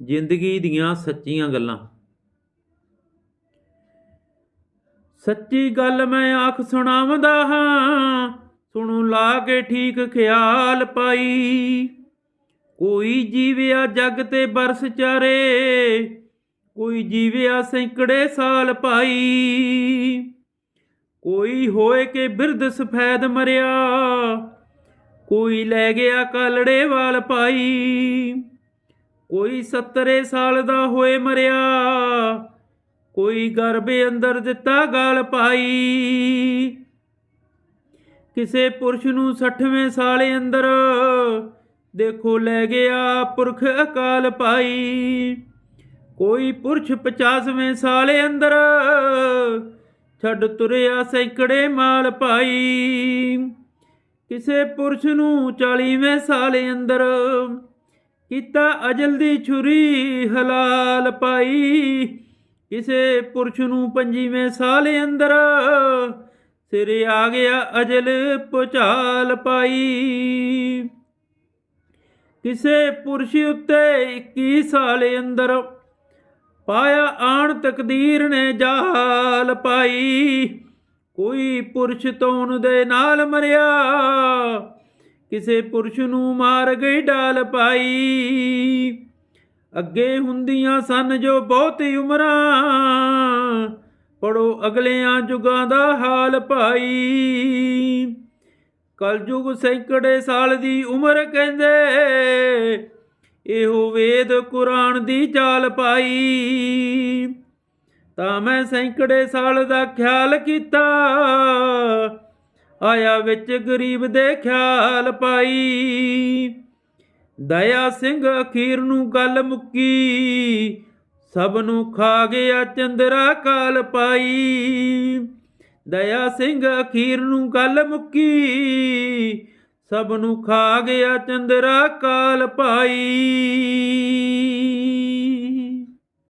ਜ਼ਿੰਦਗੀ ਦੀਆਂ ਸੱਚੀਆਂ ਗੱਲਾਂ। ਸੱਚੀ ਗੱਲ ਮੈਂ ਆਖ ਸੁਣਾਵਦਾ ਹਾਂ, ਸੁਣੋ ਲਾ ਕੇ ਠੀਕ ਖਿਆਲ ਪਾਈ। ਕੋਈ ਜੀਵਿਆ ਜਗ ਤੇ ਬਰਸ ਚਾਰੇ, ਕੋਈ ਜੀਵਿਆ ਸੈਂਕੜੇ ਸਾਲ ਪਾਈ। ਕੋਈ ਹੋਏ ਕੇ ਬਿਰਧ ਸਫੈਦ ਮਰਿਆ, ਕੋਈ ਲੈ ਗਿਆ ਕਾਲੜੇ ਵਾਲ ਪਾਈ। ਕੋਈ 70 ਸਾਲ ਦਾ ਹੋਏ ਮਰਿਆ, ਕੋਈ ਗਰਭੇ ਅੰਦਰ ਦਿੱਤਾ ਗਾਲ ਪਾਈ। ਕਿਸੇ ਪੁਰਸ਼ ਨੂੰ 60ਵੇਂ ਸਾਲੇ ਅੰਦਰ ਦੇਖੋ ਲੈ ਗਿਆ ਪੁਰਖ ਅਕਾਲ ਪਾਈ। ਕੋਈ ਪੁਰਸ਼ 50ਵੇਂ ਸਾਲੇ ਅੰਦਰ ਛੱਡ ਤੁਰਿਆ ਸੈਂਕੜੇ ਮਾਲ ਪਾਈ। ਕਿਸੇ ਪੁਰਸ਼ ਨੂੰ 40ਵੇਂ ਸਾਲੇ ਅੰਦਰ ਕੀਤਾ ਅਜਲ ਦੀ ਛੁਰੀ ਹਲਾਲ ਪਾਈ। ਕਿਸੇ ਪੁਰਸ਼ ਨੂੰ 25ਵੇਂ ਸਾਲੇ ਅੰਦਰ ਸਿਰ ਆ ਗਿਆ ਅਜਲ ਪੁਚਾਲ ਪਾਈ। ਕਿਸੇ ਪੁਰਸ਼ ਉੱਤੇ 21 ਸਾਲੇ ਅੰਦਰ ਪਾਇਆ ਆਣ ਤਕਦੀਰ ਨੇ ਜਾਲ ਪਾਈ। ਕੋਈ ਪੁਰਸ਼ ਤੌਣ ਦੇ ਨਾਲ ਮਰਿਆ। ਕਿਸੇ ਪੁਰਸ਼ ਨੂੰ ਮਾਰ ਗਈ ਡਾਲ ਪਾਈ। ਅੱਗੇ ਹੁੰਦੀਆਂ ਸਨ ਜੋ ਬਹੁਤੀ ਉਮਰਾਂ, ਪੜੋ ਅਗਲਿਆਂ ਯੁਗਾਂ ਦਾ ਹਾਲ ਭਾਈ ਕਲਯੁਗ ਸੈਂਕੜੇ ਸਾਲ ਦੀ ਉਮਰ ਕਹਿੰਦੇ, ਇਹੋ ਵੇਦ ਕੁਰਾਨ ਦੀ ਚਾਲ ਪਾਈ। ਤਾਂ ਮੈਂ ਸੈਂਕੜੇ ਸਾਲ ਦਾ ਖਿਆਲ ਕੀਤਾ ਆਇਆ ਵਿੱਚ ਗਰੀਬ ਦੇ ਖਿਆਲ ਪਾਈ। ਦਇਆ ਸਿੰਘ ਅਖੀਰ ਨੂੰ ਗੱਲ ਮੁੱਕੀ। ਸਭ ਨੂੰ ਖਾ ਗਿਆ ਚੰਦਰਾ ਕਾਲ ਪਾਈ। ਦਇਆ ਸਿੰਘ ਅਖੀਰ ਨੂੰ ਗੱਲ ਮੁੱਕੀ। ਸਭ ਨੂੰ ਖਾ ਗਿਆ ਚੰਦਰਾ ਕਾਲ ਪਾਈ।